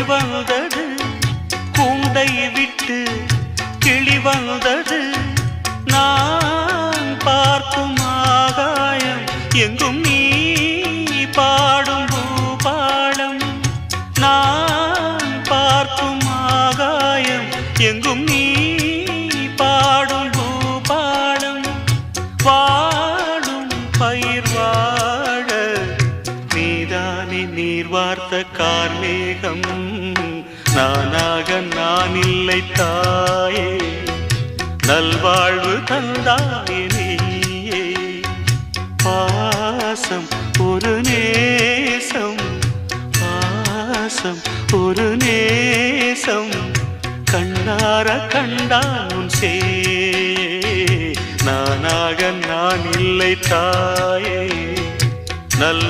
வந்தது. கூந்தை விட்டு கிளி வந்தது. நான் பார்க்கும் ஆகாயம் எங்கும் நீ பாடும் பூபாலம் நான் பார்க்கும் ஆகாயம் எங்கும் நீ பாடும் பூபாலம் வாடும் பயிர்வா நீர் வார்த்த கார்மேகம். நானாக நான் இல்லை தாயே. நல்வாழ்வு தந்தாயே நீயே. பாசம் ஒரு நேசம். பாசம் ஒரு நேசம். கண்ணார கண்டான் சே நானாக நான் இல்லை தாயே. நல்